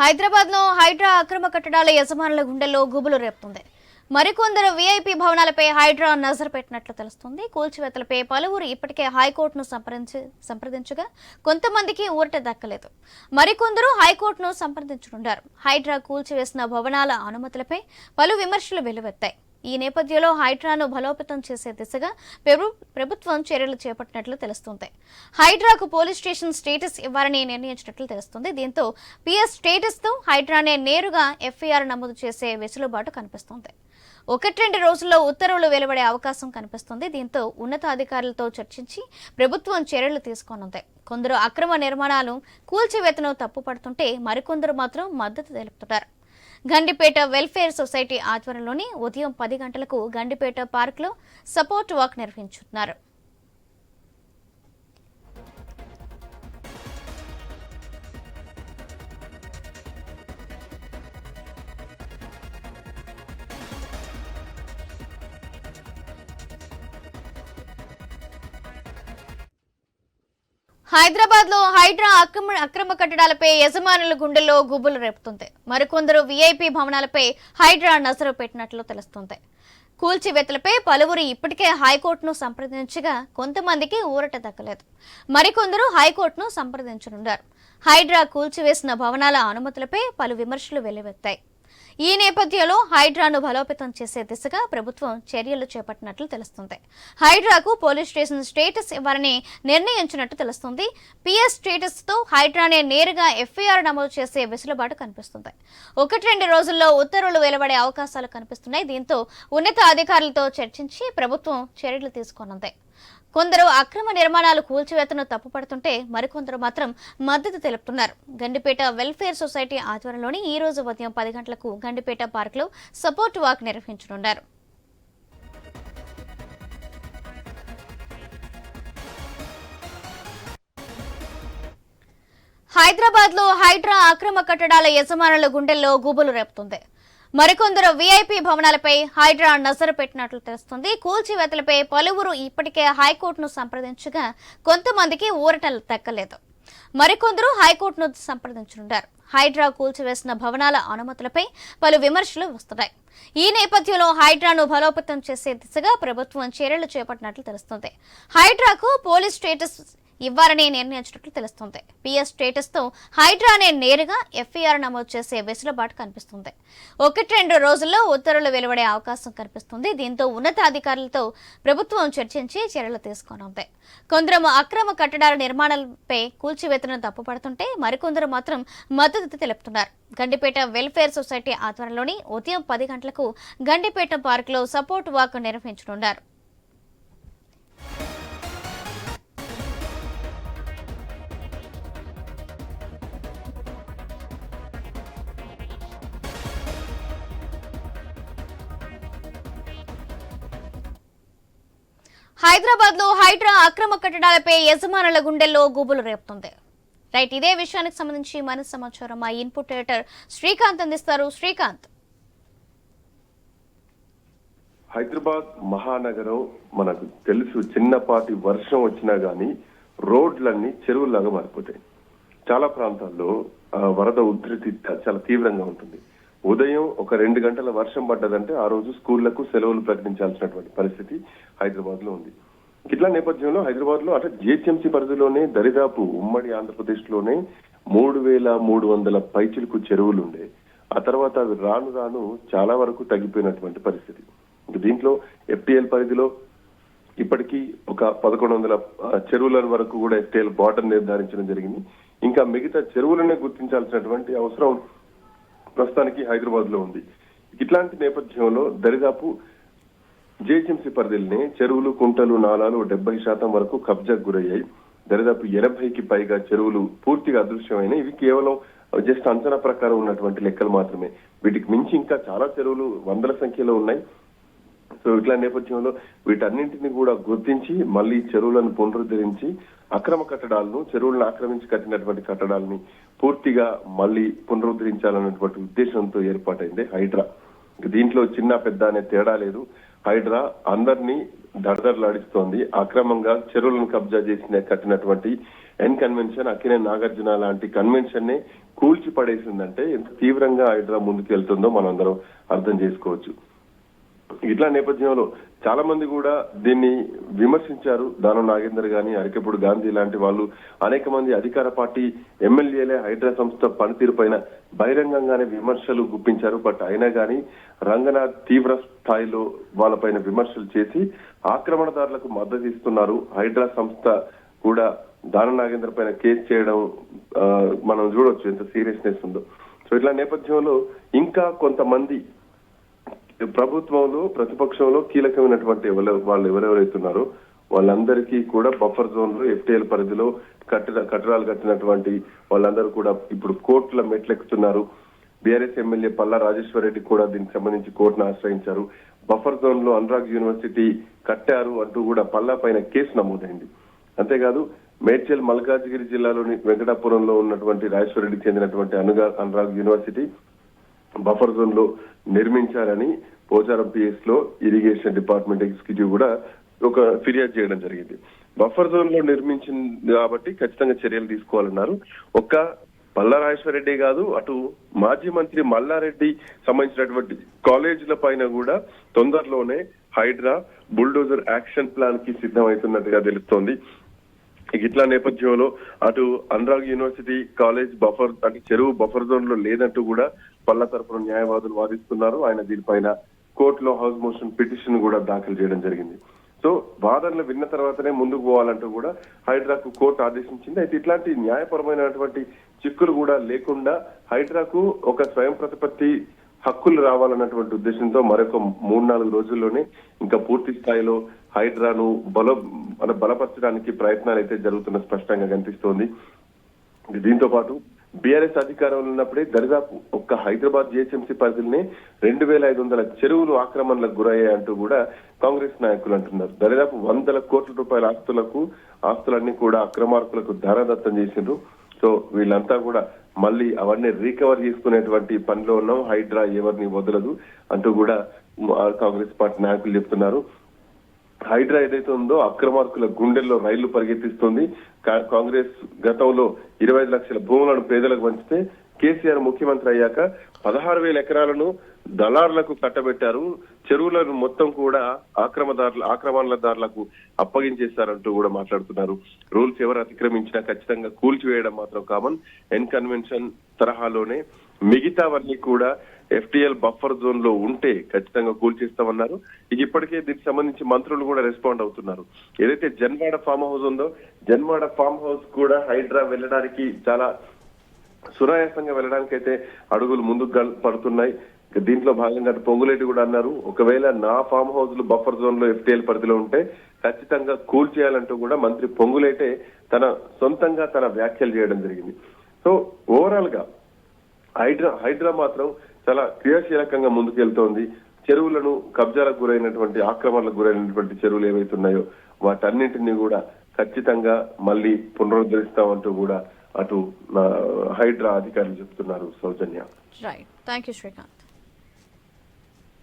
హైదరాబాద్లో హైడ్రా అక్రమ కట్టడాల యజమానుల గుండెల్లో గుబులు రేపుతుంది. మరికొందరు వీఐపీ భవనాలపై హైడ్రా నజర్ పెట్టినట్లు తెలుస్తుంది. కూల్చివేతలపై పలువురు ఇప్పటికే హైకోర్టును సంప్రదించి సంప్రదించగా కొంతమందికి ఊరట దక్కలేదు. మరికొందరు హైకోర్టును సంప్రదించనున్నారు హైడ్రా కూల్చివేసిన భవనాల అనుమతులపై పలు విమర్శలు వెలువెత్తాయి. ఈ నేపథ్యంలో హైడ్రాను బలోపేతం చేసే దిశగా ప్రభుత్వం చర్యలు చేపట్టినట్లు తెలుస్తుంది. హైడ్రాకు పోలీస్ స్టేషన్ స్టేటస్ ఇవ్వాలని నిర్ణయించినట్లు తెలుస్తుంది. దీంతో పిఎస్ స్టేటస్తో హైడ్రానే నేరుగా ఎఫ్ఐఆర్ నమోదు చేసే వెసులుబాటు కనిపిస్తుంది. ఒకటి రెండు రోజుల్లో ఉత్తర్వులు వెలువడే అవకాశం కనిపిస్తుంది. దీంతో ఉన్నతాధికారులతో చర్చించి ప్రభుత్వం చర్యలు తీసుకోనుంది. కొందరు అక్రమ నిర్మాణాలు కూల్చివేతను తప్పుపడుతుంటే మరికొందరు మాత్రం మద్దతు తెలుపుతున్నారు. గండిపేట వెల్ఫేర్ సొసైటీ ఆధ్వర్యంలోని ఉదయం పది గంటలకు గండిపేట పార్క్లో సపోర్ట్ వాక్ నిర్వహించుతున్నారు. హైదరాబాద్లో హైడ్రా అక్రమ అక్రమ కట్టడాలపై యజమానుల గుండెల్లో గుబులు రేపుతుంది. మరికొందరు వీఐపీ భవనాలపై హైడ్రా నజరు పెట్టినట్లు తెలుస్తుంది. కూల్చివేతలపై పలువురు ఇప్పటికే హైకోర్టును సంప్రదించగా కొంతమందికి ఊరట దక్కలేదు మరికొందరు హైకోర్టును సంప్రదించనున్నారు. హైడ్రా కూల్చివేసిన భవనాల అనుమతులపై పలు విమర్శలు వెల్లువెత్తాయి. ఈ నేపథ్యంలో హైడ్రాను బలోపేతం చేసే దిశగా ప్రభుత్వం చర్యలు చేపట్టినట్లు తెలుస్తుంది. హైడ్రాకు పోలీస్ స్టేషన్ స్టేటస్ ఇవ్వాలని నిర్ణయించినట్టు తెలుస్తుంది. పిఎస్ స్టేటస్తో హైడ్రానే నేరుగా ఎఫ్ఐఆర్ నమోదు చేసే వెసులుబాటు కనిపిస్తుంది. ఒకటి రెండు రోజుల్లో ఉత్తర్వులు వెలువడే అవకాశాలు కనిపిస్తున్నాయి. దీంతో ఉన్నత అధికారులతో చర్చించి ప్రభుత్వం చర్యలు తీసుకోనుంది. కొందరు అక్రమ నిర్మాణాలు కూల్చివేతను తప్పుపడుతుంటే మరికొందరు మాత్రం మద్దతు తెలుపుతున్నారు. గండిపేట వెల్ఫేర్ సొసైటీ ఆధ్వర్యంలోని ఈ రోజు ఉదయం పది గంటలకు గండిపేట పార్కులో సపోర్ట్ వాక్ నిర్వహించనున్నారు. హైదరాబాద్లో హైడ్రా అక్రమ కట్టడాల యజమానుల గుండెల్లో గుబులు రేపుతుంది. మరికొందరు వీఐపీ భవనాలపై హైడ్రా నజరు పెట్టినట్లు తెలుస్తుంది. కూల్చివేతలపై పలువురు ఇప్పటికే హైకోర్టును సంప్రదించగా కొంతమందికి ఊరటలు దక్కలేదు మరికొందరు హైకోర్టును సంప్రదించనున్నారు హైడ్రా కూల్చివేసిన భవనాల అనుమతులపై పలు విమర్శలు వస్తున్నాయి. ఈ నేపథ్యంలో హైడ్రాను బలోపేతం చేసే దిశగా ప్రభుత్వం చర్యలు చేపట్టినట్లు తెలుస్తుంది. హైడ్రాకు పోలీస్ స్టేటస్ ఇవ్వాలని నిర్ణయించినట్లు తెలుస్తుంది. పిఎస్ స్టేటస్తో హైడ్రానే నేరుగా ఎఫ్ఐఆర్ నమోదు చేసే వెసులుబాటు కనిపిస్తుంది. ఒకటి రెండు రోజుల్లో ఉత్తర్వులు వెలువడే అవకాశం కనిపిస్తుంది. దీంతో ఉన్నతాధికారులతో ప్రభుత్వం చర్చించి చర్యలు తీసుకోనుంది. కొందరు అక్రమ కట్టడాల నిర్మాణాలపై కూల్చివేతను తప్పుపడుతుంటే మరికొందరు మాత్రం మద్దతు తెలుపుతున్నారు. గండిపేట వెల్ఫేర్ సొసైటీ ఆధ్వర్యంలోని ఉదయం పది గంటలకు గండిపేట పార్కులో సపోర్ట్ వాక్ నిర్వహించనున్నారు. హైదరాబాద్లో హైడ్రా అక్రమ కట్టడాలపై యజమానుల గుండెల్లో గుబులు రేపుతుంది. రైట్ ఇదే విషయానికి సంబంధించి మన సమాచారం మా ఇన్పుట్ ఎడిటర్ శ్రీకాంత్ అందిస్తారు. శ్రీకాంత్. హైదరాబాద్ మహానగరం మనకు తెలుసు చిన్నపాటి వర్షం వచ్చినా గానీ రోడ్లన్నీ చెరువులాగా మారిపోతాయి. చాలా ప్రాంతాల్లో వరద ఉధృతి చాలా తీవ్రంగా ఉంటుంది. ఉదయం ఒక రెండు గంటల వర్షం పడ్డదంటే ఆ రోజు స్కూళ్ళకు సెలవులు ప్రకటించాల్సినటువంటి పరిస్థితి హైదరాబాద్లో ఉంది. ఇట్లా నేపథ్యంలో హైదరాబాద్లో అంటే జిహెచ్ఎంసీ పరిధిలోనే దరిదాపు ఉమ్మడి ఆంధ్రప్రదేశ్లోనే మూడు వేల మూడు వందల పైచిలకు చెరువులు ఉండే. ఆ తర్వాత అవి రాను రాను చాలా వరకు తగ్గిపోయినటువంటి పరిస్థితి. దీంట్లో ఎఫ్టీఎల్ పరిధిలో ఇప్పటికీ ఒక పదకొండు వందల చెరువుల వరకు కూడా ఎఫ్టీఎల్ బార్డర్ నిర్ధారించడం జరిగింది. ఇంకా మిగతా చెరువులనే గుర్తించాల్సినటువంటి అవసరం ప్రస్తుతానికి హైదరాబాద్లో ఉంది. ఇట్లాంటి నేపథ్యంలో దరిదాపు జిహెచ్ఎంసీ పరిధిలోనే చెరువులు కుంటలు నాలాలు డెబ్బై శాతం వరకు కబ్జాకు గురయ్యాయి. దరిదాపు ఎనభైకి పైగా చెరువులు పూర్తిగా అదృశ్యమైన ఇవి కేవలం జస్ట్ అంచనా ప్రకారం ఉన్నటువంటి లెక్కలు మాత్రమే. వీటికి మించి ఇంకా చాలా చెరువులు వందల సంఖ్యలో ఉన్నాయి. సో ఇట్లా నేపథ్యంలో వీటన్నింటిని కూడా గుర్తించి మళ్ళీ చెరువులను పునరుద్ధరించి అక్రమ కట్టడాలను చెరువులను ఆక్రమించి కట్టినటువంటి కట్టడాలని పూర్తిగా మళ్ళీ పునరుద్ధరించాలన్నటువంటి ఉద్దేశంతో ఏర్పాటైంది హైడ్రా. దీంట్లో చిన్న పెద్ద అనే తేడా లేదు. హైడ్రా అందరినీ దడదడలాడిస్తోంది అక్రమంగా చెరువులను కబ్జా చేసిన కట్టినటువంటి ఎన్ కన్వెన్షన్ అక్కినే నాగార్జున లాంటి కన్వెన్షన్ నే కూల్చి పడేసిందంటే ఎంత తీవ్రంగా హైడ్రా ముందుకు వెళ్తుందో మనం అందరం అర్థం చేసుకోవచ్చు. ఇట్లా నేపథ్యంలో చాలా మంది కూడా దీన్ని విమర్శించారు. దానం నాగేందర్ గాని అరికెప్పుడు గాంధీ లాంటి వాళ్ళు. అనేక మంది అధికార పార్టీ ఎమ్మెల్యేలే హైడ్రా సంస్థ పనితీరు పైన బహిరంగంగానే విమర్శలు గుప్పించారు. బట్ అయినా కానీ రంగనాథ్ తీవ్ర స్థాయిలో వాళ్ళపైన విమర్శలు చేసి ఆక్రమణదారులకు మద్దతు ఇస్తున్నారు. హైడ్రా సంస్థ కూడా దానం నాగేంద్ర పైన కేసు చేయడం మనం చూడొచ్చు ఎంత సీరియస్నెస్ ఉందో. సో ఇట్లా నేపథ్యంలో ఇంకా కొంతమంది ప్రభుత్వంలో ప్రతిపక్షంలో కీలకమైనటువంటి ఎవరు వాళ్ళు ఎవరెవరైతే ఉన్నారో వాళ్ళందరికీ కూడా బఫర్ జోన్లో ఎఫ్టీఎల్ పరిధిలో కట్టిన కట్టడాలు కట్టినటువంటి వాళ్ళందరూ కూడా ఇప్పుడు కోర్టుల మెట్లెక్కుతున్నారు. బీఆర్ఎస్ ఎమ్మెల్యే పల్లా రాజేశ్వర రెడ్డి కూడా దీనికి సంబంధించి కోర్టును ఆశ్రయించారు. బఫర్ జోన్లో అనురాగ్ యూనివర్సిటీ కట్టారు అంటూ కూడా పల్లా పైన కేసు నమోదైంది. అంతేకాదు మేడ్చల్ మల్కాజ్గిరి జిల్లాలోని వెంకటాపురంలో ఉన్నటువంటి రాజేశ్వర రెడ్డికి చెందినటువంటి అనుగా అనురాగ్ యూనివర్సిటీ బఫర్ జోన్లో నిర్మించారని పోచారం పిఎస్లో ఇరిగేషన్ డిపార్ట్మెంట్ ఎగ్జిక్యూటివ్ కూడా ఒక ఫిర్యాదు చేయడం జరిగింది. బఫర్ జోన్లో నిర్మించింది కాబట్టి ఖచ్చితంగా చర్యలు తీసుకోవాలన్నారు. ఒక్క రెడ్డి కాదు అటు మాజీ మంత్రి మల్లారెడ్డి సంబంధించినటువంటి కాలేజీల పైన కూడా తొందరలోనే హైడ్రా బుల్డోజర్ యాక్షన్ ప్లాన్కి సిద్ధమవుతున్నట్టుగా తెలుస్తోంది ఇట్లా నేపథ్యంలో అటు అనురాగ్ యూనివర్సిటీ కాలేజ్ బఫర్ అంటే చెరువు బఫర్ జోన్లో లేదంటూ కూడా పల్ల తరపున న్యాయవాదులు వాదిస్తున్నారు. ఆయన దీనిపైన కోర్టులో హౌస్ మోషన్ పిటిషన్ కూడా దాఖలు చేయడం జరిగింది. సో వాదనలు విన్న తర్వాతనే ముందుకు పోవాలంటూ కూడా హైడ్రాకు కోర్టు ఆదేశించింది. అయితే ఇట్లాంటి న్యాయపరమైనటువంటి చిక్కులు కూడా లేకుండా హైడ్రాకు ఒక స్వయం ప్రతిపత్తి హక్కులు రావాలన్నటువంటి ఉద్దేశంతో మరొక మూడు నాలుగు రోజుల్లోనే ఇంకా పూర్తి స్థాయిలో హైడ్రాను బల మన బలపరచడానికి ప్రయత్నాలు అయితే జరుగుతున్న స్పష్టంగా కనిపిస్తోంది. దీంతో పాటు బీఆర్ఎస్ అధికారంలో ఉన్నప్పుడే దరిదాపు ఒక్క హైదరాబాద్ జిహెచ్ఎంసీ పరిధిలోనే రెండు వేల ఐదు వందల చెరువులు ఆక్రమణలకు గురయ్యాయి అంటూ కూడా కాంగ్రెస్ నాయకులు అంటున్నారు. దరిదాపు వందల కోట్ల రూపాయల ఆస్తులకు ఆస్తులన్నీ కూడా అక్రమార్కులకు ధారదత్తం చేసిండ్రు. సో వీళ్ళంతా కూడా మళ్ళీ అవన్నీ రీకవర్ చేసుకునేటువంటి పనిలో ఉన్నాం. హైడ్రా ఎవరిని వదలదు అంటూ కూడా కాంగ్రెస్ పార్టీ నాయకులు చెప్తున్నారు. హైడ్రా ఏదైతే ఉందో అక్రమార్కుల గుండెల్లో రైళ్ళు పరిగెత్తిస్తుంది. కా- కాంగ్రెస్ గతంలో ఇరవై ఐదు లక్షల భూములను పేదలకు పంచితే కేసీఆర్ ముఖ్యమంత్రి అయ్యాక పదహారు వేల ఎకరాలను దళారులకు కట్టబెట్టారు. చెరువులను మొత్తం కూడా ఆక్రమదారుల ఆక్రమణదారులకు అప్పగించేస్తారంటూ కూడా మాట్లాడుతున్నారు. రూల్స్ ఎవరు అతిక్రమించినా ఖచ్చితంగా కూల్చివేయడం మాత్రం కామన్. ఎన్ కన్వెన్షన్ తరహాలోనే మిగతావన్నీ కూడా ఎఫ్టీఎల్ బఫర్ జోన్లో ఉంటే ఖచ్చితంగా కూల్చేస్తామన్నారు. ఇక ఇప్పటికే దీనికి సంబంధించి మంత్రులు కూడా రెస్పాండ్ అవుతున్నారు. ఏదైతే జన్వాడ ఫామ్ హౌస్ ఉందో జన్వాడ ఫామ్ హౌస్ కూడా హైడ్రా వెళ్ళడానికి చాలా సునాయాసంగా వెళ్ళడానికి అయితే అడుగులు ముందుకు పడుతున్నాయి. దీంట్లో భాగంగా పొంగులేటి కూడా అన్నారు. ఒకవేళ నా ఫామ్ హౌస్ బఫర్ జోన్లో ఎఫ్టీఎల్ పరిధిలో ఉంటే ఖచ్చితంగా కూల్ చేయాలంటూ కూడా మంత్రి పొంగులేటే తన సొంతంగా తన వ్యాఖ్యలు చేయడం జరిగింది. సో ఓవరాల్గా హైడ్రా హైడ్రా మాత్రం చాలా క్రియాశీలకంగా ముందుకెళ్తోంది. చెరువులను కబ్జాలకు గురైనటువంటి ఆక్రమణలకు గురైనటువంటి చెరువులు ఏవైతే ఉన్నాయో వాటన్నింటినీ కూడా ఖచ్చితంగా మళ్ళీ పునరుద్ధరిస్తామంటూ కూడా అటు హైడ్రా అధికారులు చెప్తున్నారు Soujanya. Right thank you Srikanth